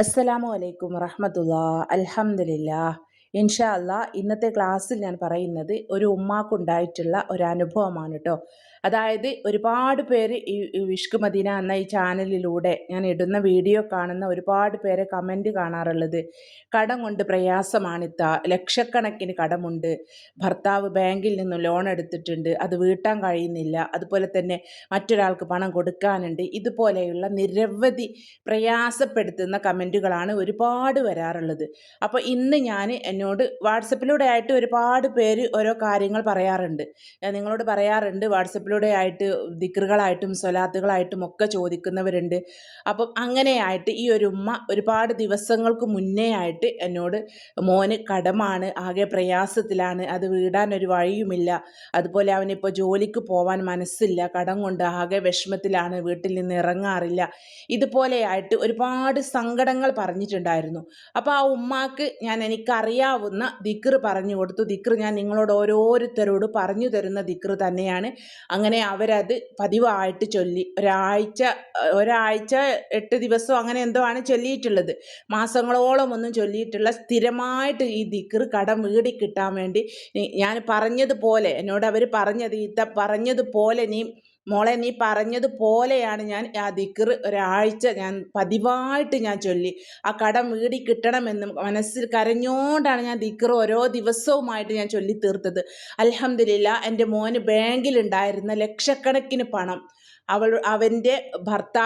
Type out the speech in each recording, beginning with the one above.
അസ്സലാമു അലൈക്കും വറഹമത്തുള്ള. അലഹമില്ല ഇൻഷാ അല്ലാ ഇന്നത്തെ ക്ലാസ്സിൽ ഞാൻ പറയുന്നത് ഒരു ഉമ്മാക്കുണ്ടായിട്ടുള്ള ഒരു അനുഭവമാണ് കേട്ടോ അതായത് ഒരുപാട് പേര് ഈ വിഷ്കു മദീന എന്ന ഈ ചാനലിലൂടെ ഞാൻ ഇടുന്ന വീഡിയോ കാണുന്ന ഒരുപാട് പേരെ കമന്റ് കാണാറുള്ളത്. കടം കൊണ്ട് പ്രയാസമാണിത്ത ലക്ഷക്കണക്കിന് കടമുണ്ട്. ഭർത്താവ് ബാങ്കിൽ നിന്ന് ലോൺ എടുത്തിട്ടുണ്ട്. അത് വീട്ടാൻ കഴിയുന്നില്ല. അതുപോലെ തന്നെ മറ്റൊരാൾക്ക് പണം കൊടുക്കാനുണ്ട്. ഇതുപോലെയുള്ള നിരവധി പ്രയാസപ്പെടുത്തുന്ന കമന്റുകളാണ് ഒരുപാട് വരാറുള്ളത്. അപ്പോൾ ഇന്ന് ഞാൻ എന്നോട് വാട്സപ്പിലൂടെ ആയിട്ട് ഒരുപാട് പേര് ഓരോ കാര്യങ്ങൾ പറയാറുണ്ട്. നിങ്ങളോട് പറയാറുണ്ട് വാട്സപ്പിലൂടെ ആയിട്ട് ദിക്റുകളായിട്ടും സ്വലാത്തുകളായിട്ടും ഒക്കെ ചോദിക്കുന്നവരുണ്ട്. അപ്പം അങ്ങനെയായിട്ട് ഈ ഒരു ഉമ്മ ഒരുപാട് ദിവസങ്ങൾക്ക് മുന്നേ ആയിട്ട് എന്നോട് മോന് കടമാണ് ആകെ പ്രയാസത്തിലാണ് അത് വീടാൻ ഒരു വഴിയുമില്ല. അതുപോലെ അവനിപ്പോൾ ജോലിക്ക് പോവാൻ മനസ്സില്ല കടം കൊണ്ട് ആകെ വിഷമത്തിലാണ് വീട്ടിൽ നിന്ന് ഇറങ്ങാറില്ല. ഇതുപോലെയായിട്ട് ഒരുപാട് സങ്കടങ്ങൾ പറഞ്ഞിട്ടുണ്ടായിരുന്നു. അപ്പോൾ ആ ഉമ്മാക്ക് ഞാൻ എനിക്കറിയാവുന്ന ദിക്ർ പറഞ്ഞു കൊടുത്തു. ദിക്ർ ഞാൻ നിങ്ങളോട് ഓരോരുത്തരോട് പറഞ്ഞു തരുന്ന ദിക്ർ തന്നെയാണ്. അങ്ങനെ അവരത് പതിവായിട്ട് ചൊല്ലി. ഒരാഴ്ച ഒരാഴ്ച എട്ട് ദിവസം അങ്ങനെ എന്തോ ആണ് ചൊല്ലിയിട്ടുള്ളത്. മാസങ്ങളോളം ഒന്നും ചൊല്ലിയിട്ടുള്ള സ്ഥിരമായിട്ട് ഈ ദിക്കർ കടം വീടി കിട്ടാൻ വേണ്ടി ഞാൻ പറഞ്ഞതുപോലെ എന്നോട് അവർ പറഞ്ഞത് ഇത്ത പറഞ്ഞതുപോലെ നീ മോളെ നീ പറഞ്ഞതുപോലെയാണ് ഞാൻ ആ ദിക്കർ ഒരാഴ്ച ഞാൻ പതിവായിട്ട് ഞാൻ ചൊല്ലി. ആ കടം വീടി കിട്ടണമെന്ന് മനസ്സിൽ കരഞ്ഞോണ്ടാണ് ഞാൻ ദിക്കർ ഓരോ ദിവസവുമായിട്ട് ഞാൻ ചൊല്ലി തീർത്തത് അലഹമില്ല എന്റെ മോന് ബാങ്കിലുണ്ടായിരുന്ന ലക്ഷക്കണക്കിന് പണം. അവൾ അവന്റെ ഭർത്താ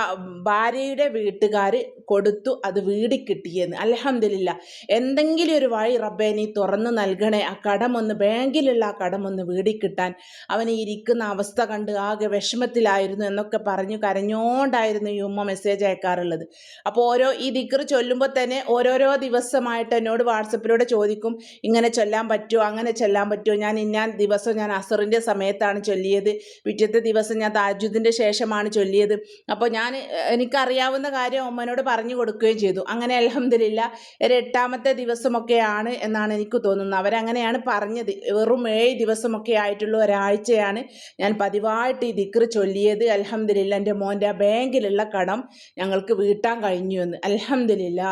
ഭാര്യയുടെ വീട്ടുകാർ കൊടുത്തു അത് വീടി കിട്ടിയെന്ന്. അലഹമില്ല എന്തെങ്കിലും ഒരു വഴി റബ്ബെ നീ തുറന്നു നൽകണേ. ആ കടമൊന്ന് ബാങ്കിലുള്ള ആ കടമൊന്ന് വീടി കിട്ടാൻ. അവനെ ഇരിക്കുന്ന അവസ്ഥ കണ്ട് ആകെ വിഷമത്തിലായിരുന്നു എന്നൊക്കെ പറഞ്ഞു കരഞ്ഞോണ്ടായിരുന്നു ഈ ഉമ്മ മെസ്സേജ് അയക്കാറുള്ളത്. അപ്പോൾ ഓരോ ഈ ദിക്ർ ചൊല്ലുമ്പോൾ തന്നെ ഓരോരോ ദിവസമായിട്ട് എന്നോട് വാട്സപ്പിലൂടെ ചോദിക്കും ഇങ്ങനെ ചൊല്ലാൻ പറ്റുമോ അങ്ങനെ ചൊല്ലാൻ പറ്റുമോ ഞാൻ ഇന്ന ദിവസം ഞാൻ അസറിന്റെ സമയത്താണ് ചൊല്ലിയത്. പിറ്റത്തെ ദിവസം ഞാൻ താജുദിന്റെ ശേഷം ശേഷമാണ് ചൊല്ലിയത്. അപ്പോൾ ഞാൻ എനിക്കറിയാവുന്ന കാര്യം അമ്മനോട് പറഞ്ഞു കൊടുക്കുകയും ചെയ്തു. അങ്ങനെ അലഹമില്ല ഒരു എട്ടാമത്തെ ദിവസമൊക്കെയാണ് എന്നാണ് എനിക്ക് തോന്നുന്നത്. അവരങ്ങനെയാണ് പറഞ്ഞത്. വെറും ഏഴ് ദിവസമൊക്കെ ആയിട്ടുള്ള ഒരാഴ്ചയാണ് ഞാൻ പതിവായിട്ട് ഈ ദിക്ർ ചൊല്ലിയത്. അലഹമില്ല എന്റെ മോന്റെ ആ ബാങ്കിലുള്ള കടം ഞങ്ങൾക്ക് വീട്ടാൻ കഴിഞ്ഞു എന്ന്. അലഹമില്ല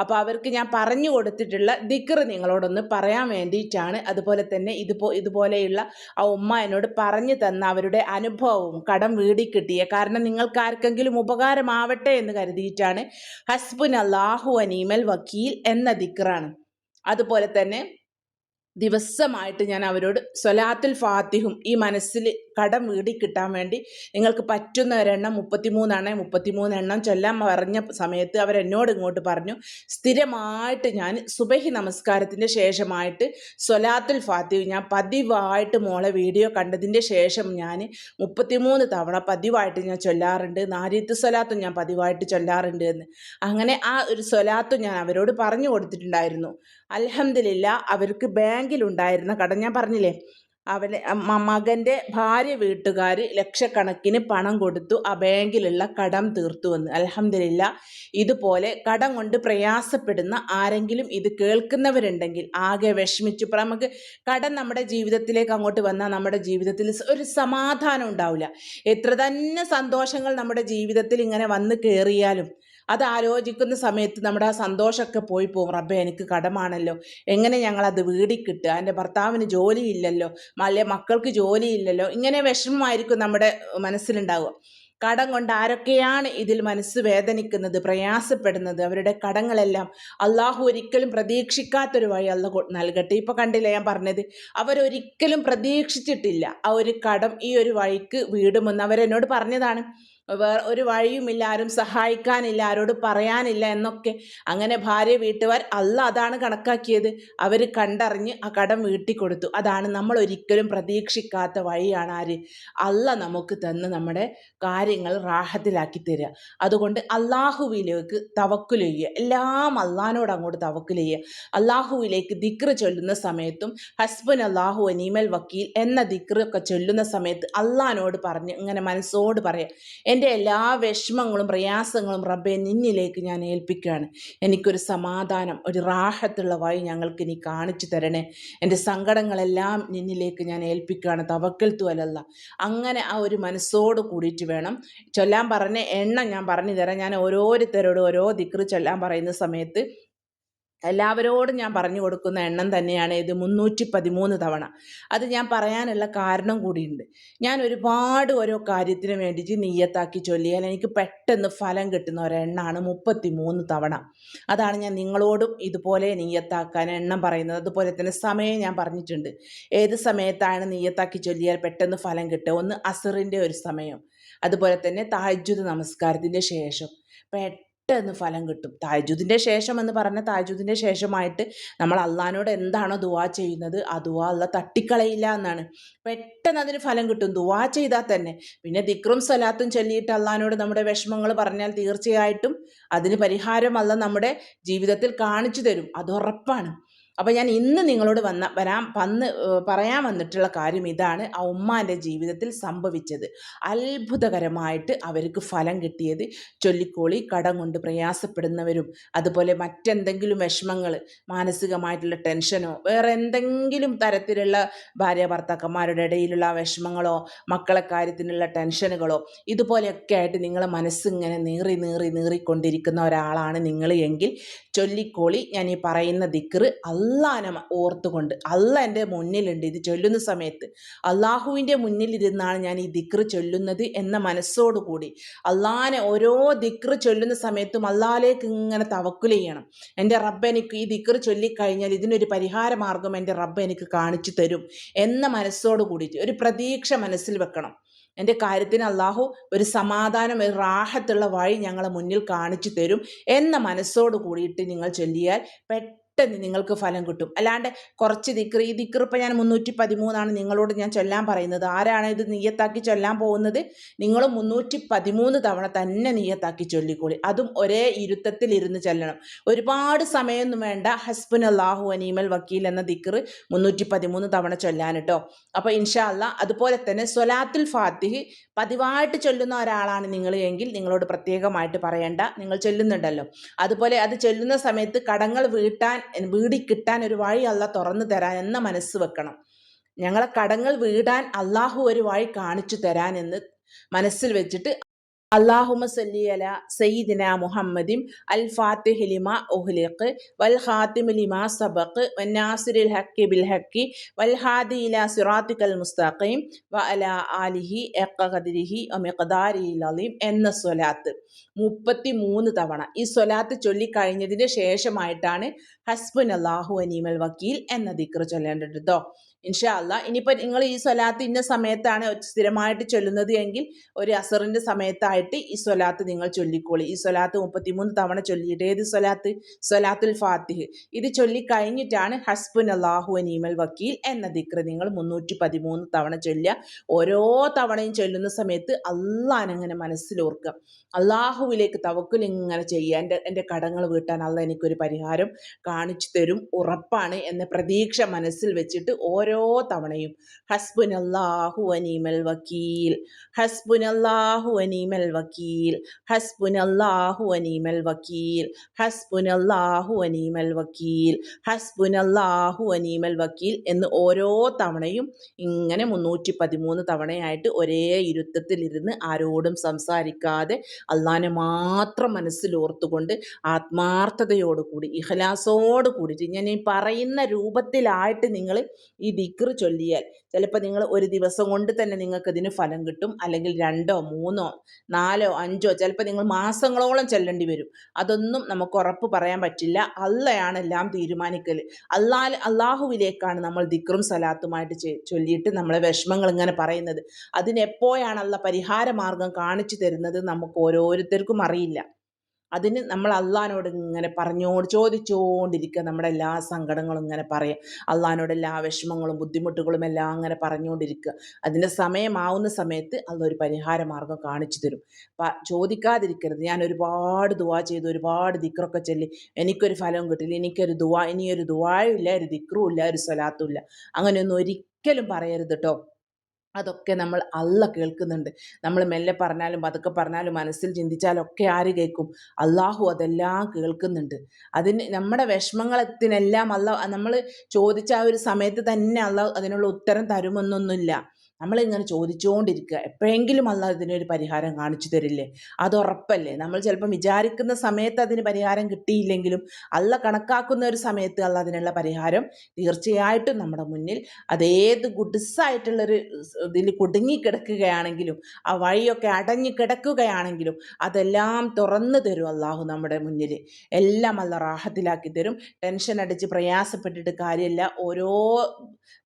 അപ്പോൾ അവർക്ക് ഞാൻ പറഞ്ഞു കൊടുത്തിട്ടുള്ള ദിക്ർ നിങ്ങളോടൊന്ന് പറയാൻ വേണ്ടിയിട്ടാണ് അതുപോലെ തന്നെ ഇതുപോ ഇതുപോലെയുള്ള ആ ഉമ്മ എന്നോട് പറഞ്ഞു തന്ന അവരുടെ അനുഭവവും കടം വീടി കിട്ടിയ. കാരണം നിങ്ങൾക്ക് ആർക്കെങ്കിലും ഉപകാരമാവട്ടെ എന്ന് കരുതിയിട്ടാണ്. ഹസ്ബുൻ അള്ളാഹു അനീമൽ വക്കീൽ എന്ന ദിക്റാണ്. അതുപോലെ തന്നെ ദിവസമായിട്ട് ഞാൻ അവരോട് സൊലാത്തുൽ ഫാത്തിഹും ഈ മനസ്സിൽ കടം വീടി കിട്ടാൻ വേണ്ടി നിങ്ങൾക്ക് പറ്റുന്ന ഒരെണ്ണം മുപ്പത്തിമൂന്നെണ്ണ മുപ്പത്തിമൂന്ന് എണ്ണം ചൊല്ലാൻ പറഞ്ഞ സമയത്ത് അവരെന്നോട് ഇങ്ങോട്ട് പറഞ്ഞു സ്ഥിരമായിട്ട് ഞാൻ സുബഹി നമസ്കാരത്തിന്റെ ശേഷമായിട്ട് സൊലാത്തുൽ ഫാത്തിഹ് ഞാൻ പതിവായിട്ട് മോളെ വീഡിയോ കണ്ടതിന്റെ ശേഷം ഞാൻ മുപ്പത്തിമൂന്ന് തവണ പതിവായിട്ട് ഞാൻ ചൊല്ലാറുണ്ട്. നാരീത്ത് സ്വലാത്തും ഞാൻ പതിവായിട്ട് ചൊല്ലാറുണ്ട് എന്ന്. അങ്ങനെ ആ ഒരു സ്വലാത്തും ഞാൻ അവരോട് പറഞ്ഞു കൊടുത്തിട്ടുണ്ടായിരുന്നു. അലഹമില്ല അവർക്ക് ബാങ്കിലുണ്ടായിരുന്ന കടം. ഞാൻ പറഞ്ഞില്ലേ അവന് മകന്റെ ഭാര്യ വീട്ടുകാർ ലക്ഷക്കണക്കിന് പണം കൊടുത്തു ആ ബാങ്കിലുള്ള കടം തീർത്തു എന്ന് അലഹമില്ല ഇതുപോലെ കടം കൊണ്ട് പ്രയാസപ്പെടുന്ന ആരെങ്കിലും ഇത് കേൾക്കുന്നവരുണ്ടെങ്കിൽ ആകെ വിഷമിച്ചു. ഇപ്പം നമുക്ക് കടം നമ്മുടെ ജീവിതത്തിലേക്ക് അങ്ങോട്ട് വന്നാൽ നമ്മുടെ ജീവിതത്തിൽ ഒരു സമാധാനം ഉണ്ടാവില്ല. എത്ര തന്നെ സന്തോഷങ്ങൾ നമ്മുടെ ജീവിതത്തിൽ ഇങ്ങനെ വന്ന് കയറിയാലും അത് ആലോചിക്കുന്ന സമയത്ത് നമ്മുടെ ആ സന്തോഷമൊക്കെ പോയി പോകും. റബ്ബെ എനിക്ക് കടമാണല്ലോ. എങ്ങനെ ഞങ്ങളത് വീടി കിട്ടുക എന്റെ ഭർത്താവിന് ജോലിയില്ലല്ലോ. അല്ലെ മക്കൾക്ക് ജോലിയില്ലല്ലോ. ഇങ്ങനെ വിഷമമായിരിക്കും നമ്മുടെ മനസ്സിലുണ്ടാവുക. കടം കൊണ്ട് ആരൊക്കെയാണ് ഇതിൽ മനസ്സ് വേദനിക്കുന്നത് പ്രയാസപ്പെടുന്നത്? അവരുടെ കടങ്ങളെല്ലാം അള്ളാഹു ഒരിക്കലും പ്രതീക്ഷിക്കാത്തൊരു വഴി അല്ല നൽകട്ടെ. ഇപ്പോൾ കണ്ടില്ല ഞാൻ പറഞ്ഞത്? അവരൊരിക്കലും പ്രതീക്ഷിച്ചിട്ടില്ല ആ ഒരു കടം ഈ ഒരു വഴിക്ക് വീടുമെന്ന്. അവരെന്നോട് പറഞ്ഞതാണ് വേറെ ഒരു വഴിയുമില്ല ആരും സഹായിക്കാനില്ല ആരോട് പറയാനില്ല എന്നൊക്കെ അങ്ങനെ ഭാര്യ വീട്ടുകാർ അല്ല അതാണ് കണക്കാക്കിയത്. അവർ കണ്ടറിഞ്ഞ് ആ കടം വീട്ടിക്കൊടുത്തു. അതാണ് നമ്മൾ ഒരിക്കലും പ്രതീക്ഷിക്കാത്ത വഴിയാണ് ആര്. അല്ല നമുക്ക് തന്ന് നമ്മുടെ കാര്യങ്ങൾ റാഹത്തിലാക്കി തരിക. അതുകൊണ്ട് അള്ളാഹുവിലേക്ക് തവക്കുൽ ചെയ്യുക. എല്ലാം അള്ളഹാനോട് അങ്ങോട്ട് തവക്കുൽ ചെയ്യുക. അള്ളാഹുവിലേക്ക് ദിക്ർ ചൊല്ലുന്ന സമയത്തും ഹസ്ബൻ അള്ളാഹു അനീമൽ വക്കീൽ എന്ന ദിക്ർ ഒക്കെ ചൊല്ലുന്ന സമയത്ത് അള്ളഹാനോട് പറഞ്ഞ് ഇങ്ങനെ മനസ്സോട് പറയാം. എന്റെ എല്ലാ വിഷമങ്ങളും പ്രയാസങ്ങളും റബ്ബെ നിന്നിലേക്ക് ഞാൻ ഏൽപ്പിക്കുകയാണ്. എനിക്കൊരു സമാധാനം ഒരു റാഹത്തുള്ള വഴി ഞങ്ങൾക്ക് നീ കാണിച്ചു തരണേ. എന്റെ സങ്കടങ്ങളെല്ലാം നിന്നിലേക്ക് ഞാൻ ഏൽപ്പിക്കുകയാണ്. തവക്കൽ തുവലല്ല. അങ്ങനെ ആ ഒരു മനസ്സോട് കൂടിയിട്ട് വേണം. ചൊല്ലാൻ പറഞ്ഞ എണ്ണം ഞാൻ പറഞ്ഞു തരാം. ഞാൻ ഓരോരുത്തരോട് ഓരോ ദിക്റ് ചൊല്ലാൻ പറയുന്ന സമയത്ത് എല്ലാവരോടും ഞാൻ പറഞ്ഞു കൊടുക്കുന്ന എണ്ണം തന്നെയാണ് ഇത് മുന്നൂറ്റി പതിമൂന്ന് തവണ. അത് ഞാൻ പറയാനുള്ള കാരണം കൂടിയുണ്ട്. ഞാൻ ഒരുപാട് ഓരോ കാര്യത്തിന് വേണ്ടിയിട്ട് നീയത്താക്കി ചൊല്ലിയാൽ എനിക്ക് പെട്ടെന്ന് ഫലം കിട്ടുന്ന ഒരെണ്ണമാണ് മുപ്പത്തി മൂന്ന് തവണ. അതാണ് ഞാൻ നിങ്ങളോടും ഇതുപോലെ നീയത്താക്കാൻ എണ്ണം പറയുന്നത്. അതുപോലെ തന്നെ സമയം ഞാൻ പറഞ്ഞിട്ടുണ്ട്. ഏത് സമയത്താണ് നീയത്താക്കി ചൊല്ലിയാൽ പെട്ടെന്ന് ഫലം കിട്ടുക? ഒന്ന് അസറിന്റെ ഒരു സമയം. അതുപോലെ തന്നെ താജ്ജുദ് നമസ്കാരത്തിന്റെ ശേഷം. പെട്ടെന്ന് ഫലം കിട്ടും. താജുദിന്റെ ശേഷം എന്ന് പറഞ്ഞ താജുദിന്റെ ശേഷമായിട്ട് നമ്മൾ അള്ളഹാനോട് എന്താണോ ദുവാ ചെയ്യുന്നത് ആ ദുവാ അല്ല തട്ടിക്കളയില്ല എന്നാണ്. പെട്ടെന്ന് അതിന് ഫലം കിട്ടും. ദുവാ ചെയ്താൽ തന്നെ. പിന്നെ ദിക്റും സലാത്തും ചൊല്ലിയിട്ട് അള്ളഹാനോട് നമ്മുടെ വിഷമങ്ങൾ പറഞ്ഞാൽ തീർച്ചയായിട്ടും അതിന് പരിഹാരം അല്ല നമ്മുടെ ജീവിതത്തിൽ കാണിച്ചു തരും. അത് ഉറപ്പാണ്. അപ്പോൾ ഞാൻ ഇന്ന് നിങ്ങളോട് വന്ന വരാൻ വന്ന് പറയാൻ വന്നിട്ടുള്ള കാര്യം ഇതാണ്. ആ ഉമ്മാന്റെ ജീവിതത്തിൽ സംഭവിച്ചത്. അത്ഭുതകരമായിട്ട് അവർക്ക് ഫലം കിട്ടിയത് ചൊല്ലിക്കോളി കടം കൊണ്ട് പ്രയാസപ്പെടുന്നവരും അതുപോലെ മറ്റെന്തെങ്കിലും വിഷമങ്ങൾ മാനസികമായിട്ടുള്ള ടെൻഷനോ വേറെ എന്തെങ്കിലും തരത്തിലുള്ള ഭാര്യ ഭർത്താക്കന്മാരുടെ ഇടയിലുള്ള വിഷമങ്ങളോ മക്കളെ കാര്യത്തിനുള്ള ടെൻഷനുകളോ ഇതുപോലെയൊക്കെ ആയിട്ട് നിങ്ങളെ മനസ്സിങ്ങനെ നീറി നീറി നീറിക്കൊണ്ടിരിക്കുന്ന ഒരാളാണ് നിങ്ങൾ എങ്കിൽ ചൊല്ലിക്കോളി ഞാൻ ഈ പറയുന്ന ദിക്റ് അള്ളാനെ ഓർത്തുകൊണ്ട് അല്ല എന്റെ മുന്നിലുണ്ട് ഇത് ചൊല്ലുന്ന സമയത്ത്. അള്ളാഹുവിന്റെ മുന്നിലിരുന്നാണ് ഞാൻ ഈ ദിക്ർ ചൊല്ലുന്നത് എന്ന മനസ്സോടുകൂടി. അള്ളാനെ ഓരോ ദിക്ർ ചൊല്ലുന്ന സമയത്തും അള്ളാലേക്ക് ഇങ്ങനെ തവക്കുൽ ചെയ്യണം. എന്റെ റബ്ബ് എനിക്ക് ഈ ദിക്ർ ചൊല്ലിക്കഴിഞ്ഞാൽ ഇതിനൊരു പരിഹാര മാർഗം എന്റെ റബ്ബ് എനിക്ക് കാണിച്ചു തരും എന്ന മനസ്സോട് കൂടിയിട്ട് ഒരു പ്രതീക്ഷ മനസ്സിൽ വെക്കണം. എന്റെ കാര്യത്തിന് അള്ളാഹു ഒരു സമാധാനം ഒരു റാഹത്തുള്ള വഴി ഞങ്ങളെ മുന്നിൽ കാണിച്ചു തരും എന്ന മനസ്സോട് കൂടിയിട്ട് നിങ്ങൾ ചൊല്ലിയാൽ പെട്ടെന്ന് പെട്ടെന്ന് നിങ്ങൾക്ക് ഫലം കിട്ടും. അല്ലാണ്ട് കുറച്ച് ദിക്ർ ഈ ദിക്ർ ഇപ്പം ഞാൻ മുന്നൂറ്റി പതിമൂന്നാണ് നിങ്ങളോട് ഞാൻ ചൊല്ലാൻ പറയുന്നത്. ആരാണ് ഇത് നീയത്താക്കി ചൊല്ലാൻ പോകുന്നത്? നിങ്ങൾ മുന്നൂറ്റി പതിമൂന്ന് തവണ തന്നെ നീയത്താക്കി ചൊല്ലിക്കോളി. അതും ഒരേ ഇരുത്തത്തിൽ ഇരുന്ന് ചൊല്ലണം. ഒരുപാട് സമയമൊന്നും വേണ്ട. ഹസ്ബൻ അള്ളാഹു അനീമൽ വക്കീൽ എന്ന ദിക്ർ മുന്നൂറ്റി പതിമൂന്ന് തവണ ചൊല്ലാൻ കേട്ടോ അപ്പോൾ ഇൻഷാ അല്ല അതുപോലെ തന്നെ സ്വലാത്തുൽ ഫാത്തിഹ് പതിവായിട്ട് ചൊല്ലുന്ന ഒരാളാണ് നിങ്ങൾ എങ്കിൽ നിങ്ങളോട് പ്രത്യേകമായിട്ട് പറയേണ്ട. നിങ്ങൾ ചൊല്ലുന്നുണ്ടല്ലോ. അതുപോലെ അത് ചൊല്ലുന്ന സമയത്ത് കടങ്ങൾ വീട്ടാൻ വീടി കിട്ടാൻ ഒരു വഴി അല്ല തുറന്നു തരാൻ എന്ന മനസ്സ് വെക്കണം. ഞങ്ങളെ കടങ്ങൾ വീടാൻ അള്ളാഹു ഒരു വഴി കാണിച്ചു തരാൻ എന്ന് മനസ്സിൽ വെച്ചിട്ട് അള്ളാഹുമ സല്ലി അല സയ്യിദിന മുഹമ്മദിം അൽ ഫാത്തിഹ് ലിമ ഉഹ്ലിഖ് വൽ ഖാത്തിമ ലിമ സബഖ് വന്നാസിരിൽ ഹക്കി ബിൽ ഹക്കി വൽ ഹാദി ഇല സിറാത്തിക്കൽ മുസ്തഖീം വ അല ആലിഹി എക്കദിരിഹി മിഖദാരിൽ അലീം എന്ന സ്വലാത്ത്. മുപ്പത്തി തവണ. ഈ സ്വലാത്ത് ചൊല്ലിക്കഴിഞ്ഞതിന് ശേഷമായിട്ടാണ് ഹസ്ബുൻ അള്ളാഹു അനീമൽ വക്കീൽ എന്ന ദിക്ർ ചൊല്ലേണ്ടത് കേട്ടോ ഇൻഷാ അല്ല. ഇനിയിപ്പോൾ നിങ്ങൾ ഈ സ്വലാത്ത് ഇന്ന സമയത്താണ് സ്ഥിരമായിട്ട് ചൊല്ലുന്നത് എങ്കിൽ ഒരു അസറിന്റെ സമയത്തായിട്ട് ഈ സ്വലാത്ത് നിങ്ങൾ ചൊല്ലിക്കോളി. ഈ സ്വലാത്ത് മുപ്പത്തിമൂന്ന് തവണ ചൊല്ലിയിട്ട്. ഏത് സ്വലാത്ത്? സ്വലാത്തുൽ ഫാത്തിഹ്. ഇത് ചൊല്ലിക്കഴിഞ്ഞിട്ടാണ് ഹസ്ബുൻ അള്ളാഹു അനീമൽ വക്കീൽ എന്ന ദിക്ര നിങ്ങൾ മുന്നൂറ്റി പതിമൂന്ന് തവണ ചൊല്ലുക. ഓരോ തവണയും ചൊല്ലുന്ന സമയത്ത് അള്ളാനങ്ങനെ മനസ്സിലോർക്കുക. അള്ളാഹുവിലേക്ക് തവക്കുൽ ഇങ്ങനെ ചെയ്യുക. എന്റെ എന്റെ കടങ്ങൾ വീട്ടാൻ അള്ള എനിക്കൊരു പരിഹാരം കാണിച്ചു തരും. ഉറപ്പാണ് എന്ന പ്രതീക്ഷ മനസ്സിൽ വെച്ചിട്ട് ഓരോ തവണയും. ഹസ്ബുൻ അള്ളാഹു അനീമൽ വക്കീൽ. ഹസ്ബുൻ അള്ളാഹു അനീമൽ വക്കീൽ. ഹസ്ബുൻ അള്ളാഹു അനീമൽ വക്കീൽ. ഹസ്ബുൻ അള്ളാഹു അനീമൽ വക്കീൽ. ഹസ്ബുൻ അള്ളാഹു അനീമൽ വക്കീൽ എന്ന് ഓരോ തവണയും ഇങ്ങനെ മുന്നൂറ്റി പതിമൂന്ന് തവണയായിട്ട് ഒരേ ഇരുത്തത്തിലിരുന്ന് ആരോടും സംസാരിക്കാതെ അള്ളാനെ മാത്രം മനസ്സിലോർത്തുകൊണ്ട് ആത്മാർത്ഥതയോടുകൂടി ഇഹലാസോട് കൂടിയിട്ട് ഞാൻ ഈ പറയുന്ന രൂപത്തിലായിട്ട് നിങ്ങൾ ഈ ദിക്ർ ചൊല്ലിയാൽ. ചിലപ്പോൾ നിങ്ങൾ ഒരു ദിവസം കൊണ്ട് തന്നെ നിങ്ങൾക്ക് ഇതിന് ഫലം കിട്ടും. അല്ലെങ്കിൽ രണ്ടോ മൂന്നോ നാലോ അഞ്ചോ ചിലപ്പോൾ നിങ്ങൾ മാസങ്ങളോളം ചെല്ലേണ്ടി വരും. അതൊന്നും നമുക്ക് ഉറപ്പ് പറയാൻ പറ്റില്ല. അള്ളയാണ് എല്ലാം തീരുമാനിക്കൽ അള്ളാ അള്ളാഹുവിലേക്കാണ് നമ്മൾ ദിക്റും സലാത്തുമായിട്ട് ചൊല്ലിയിട്ട് നമ്മളെ വിഷമങ്ങൾ ഇങ്ങനെ പറയുന്നത്. അതിനെപ്പോഴാണ് അള്ള പരിഹാര മാർഗം കാണിച്ചു തരുന്നത് നമുക്ക് ഓരോരുത്തർക്കും അറിയില്ല. അതിന് നമ്മൾ അള്ളഹാനോട് ഇങ്ങനെ പറഞ്ഞോട് ചോദിച്ചുകൊണ്ടിരിക്കുക നമ്മുടെ എല്ലാ സങ്കടങ്ങളും ഇങ്ങനെ പറയാം. അള്ളഹാനോട് എല്ലാ വിഷമങ്ങളും ബുദ്ധിമുട്ടുകളും എല്ലാം അങ്ങനെ പറഞ്ഞുകൊണ്ടിരിക്കുക അതിന്റെ സമയമാവുന്ന സമയത്ത് അതൊരു പരിഹാര മാർഗം കാണിച്ചു തരും. ചോദിക്കാതിരിക്കരുത്. ഞാൻ ഒരുപാട് ദുവാ ചെയ്തു ഒരുപാട് ദിക്റൊക്കെ ചൊല്ലി. എനിക്കൊരു ഫലവും കിട്ടില്ല. എനിക്കൊരു ദുവാ ഇനിയൊരു ദുവായും ഇല്ല ഒരു ദിക്റും ഇല്ല ഒരു സ്വലാത്തും ഇല്ല. അങ്ങനെയൊന്നും ഒരിക്കലും പറയരുത് കേട്ടോ അതൊക്കെ നമ്മൾ അല്ല കേൾക്കുന്നുണ്ട്. നമ്മൾ മെല്ലെ പറഞ്ഞാലും പതുക്കെ പറഞ്ഞാലും മനസ്സിൽ ചിന്തിച്ചാലൊക്കെ ആര് കേൾക്കും? അള്ളാഹു അതെല്ലാം കേൾക്കുന്നുണ്ട്. അതിന് നമ്മുടെ വിഷമങ്ങളത്തിനെല്ലാം അല്ല നമ്മൾ ചോദിച്ച ആ ഒരു സമയത്ത് തന്നെ അള്ളാഹു അതിനുള്ള ഉത്തരം തരുമെന്നൊന്നുമില്ല. നമ്മളിങ്ങനെ ചോദിച്ചുകൊണ്ടിരിക്കുക എപ്പോഴെങ്കിലും അല്ല ഇതിനൊരു പരിഹാരം കാണിച്ചു തരില്ലേ? അത് ഉറപ്പല്ലേ നമ്മൾ ചിലപ്പം വിചാരിക്കുന്ന സമയത്ത് അതിന് പരിഹാരം കിട്ടിയില്ലെങ്കിലും അല്ല കണക്കാക്കുന്ന ഒരു സമയത്ത് അല്ല അതിനുള്ള പരിഹാരം തീർച്ചയായിട്ടും നമ്മുടെ മുന്നിൽ അതേത് ഗുഡ്സായിട്ടുള്ളൊരു ഇതിൽ കുടുങ്ങിക്കിടക്കുകയാണെങ്കിലും ആ വഴിയൊക്കെ അടഞ്ഞു കിടക്കുകയാണെങ്കിലും അതെല്ലാം തുറന്നു തരും അള്ളാഹു നമ്മുടെ മുന്നിൽ. എല്ലാം അല്ല റാഹത്തിലാക്കി തരും. ടെൻഷൻ അടിച്ച് പ്രയാസപ്പെട്ടിട്ട് കാര്യമില്ല. ഓരോ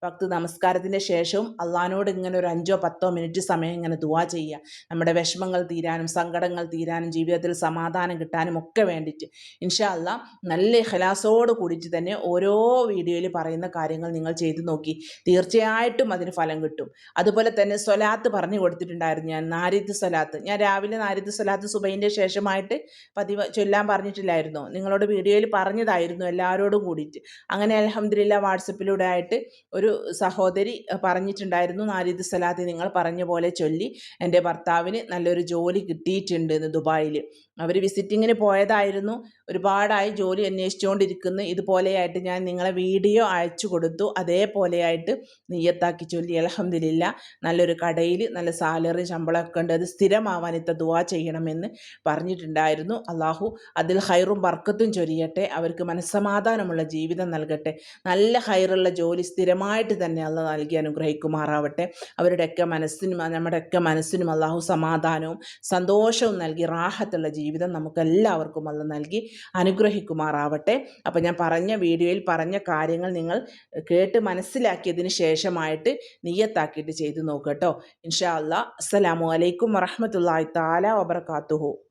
ഭക്തി നമസ്കാരത്തിന്റെ ശേഷവും അള്ളഹാനോട് ഇങ്ങനെ ഒരു അഞ്ചോ പത്തോ മിനിറ്റ് സമയം ഇങ്ങനെ ദുവാ ചെയ്യുക. നമ്മുടെ വിഷമങ്ങൾ തീരാനും സങ്കടങ്ങൾ തീരാനും ജീവിതത്തിൽ സമാധാനം കിട്ടാനും ഒക്കെ വേണ്ടിയിട്ട്. ഇൻഷാ അല്ല നല്ല ഹലാസോട് കൂടിയിട്ട് തന്നെ ഓരോ വീഡിയോയിൽ പറയുന്ന കാര്യങ്ങൾ നിങ്ങൾ ചെയ്തു നോക്കി. തീർച്ചയായിട്ടും അതിന് ഫലം കിട്ടും. അതുപോലെ തന്നെ സ്വലാത്ത് പറഞ്ഞു കൊടുത്തിട്ടുണ്ടായിരുന്നു ഞാൻ നാരിത്ത് സ്വലാത്ത്. ഞാൻ രാവിലെ നാരിത്ത് സ്വലാത്ത് സുബൈന്റെ ശേഷമായിട്ട് പതിവ് ചൊല്ലാൻ പറഞ്ഞിട്ടില്ലായിരുന്നു. നിങ്ങളോട് വീഡിയോയിൽ പറഞ്ഞതായിരുന്നു എല്ലാവരോടും കൂടിയിട്ട്. അങ്ങനെ അലഹമ്മദില്ല വാട്സപ്പിലൂടെ ആയിട്ട് ഒരു സഹോദരി പറഞ്ഞിട്ടുണ്ടായിരുന്നു നാരിദ് സലാത്തി നിങ്ങൾ പറഞ്ഞ പോലെ ചൊല്ലി എന്റെ ഭർത്താവിന് നല്ലൊരു ജോലി കിട്ടിയിട്ടുണ്ട് എന്ന് ദുബായിൽ. അവർ വിസിറ്റിങ്ങിന് പോയതായിരുന്നു. ഒരുപാടായി ജോലി അന്വേഷിച്ചുകൊണ്ടിരിക്കുന്നു. ഇതുപോലെയായിട്ട് ഞാൻ നിങ്ങളെ വീഡിയോ അയച്ചു കൊടുത്തു. അതേപോലെയായിട്ട് നെയ്യത്താക്കി ചൊല്ലി. അലഹമില്ല നല്ലൊരു കടയിൽ നല്ല സാലറി ശമ്പളമൊക്കെ ഉണ്ട്. അത് സ്ഥിരമാവാൻ ഇത്ത ദുവാ ചെയ്യണമെന്ന് പറഞ്ഞിട്ടുണ്ടായിരുന്നു. അള്ളാഹു അതിൽ ഹൈറും ബർക്കത്തും ചൊരിയട്ടെ. അവർക്ക് മനസ്സമാധാനമുള്ള ജീവിതം നൽകട്ടെ. നല്ല ഹൈറുള്ള ജോലി സ്ഥിരമായിട്ട് തന്നെ അള്ള നൽകി അനുഗ്രഹിക്കുമാറാവട്ടെ. അവരുടെയൊക്കെ മനസ്സിനും നമ്മുടെയൊക്കെ മനസ്സിനും അള്ളാഹു സമാധാനവും സന്തോഷവും നൽകി റാഹത്തുള്ള ജീവിതം നമുക്കെല്ലാവർക്കും അത് നൽകി അനുഗ്രഹിക്കുമാറാവട്ടെ. അപ്പോൾ ഞാൻ പറഞ്ഞ വീഡിയോയിൽ പറഞ്ഞ കാര്യങ്ങൾ നിങ്ങൾ കേട്ട് മനസ്സിലാക്കിയതിന് ശേഷമായിട്ട് നീയത്താക്കിയിട്ട് ചെയ്തു നോക്കട്ടോ ഇൻഷാ അല്ലാ അസ്സലാമു അലൈക്കും വറഹമത്തല്ലാ താല വബർക്കാത്തുഹു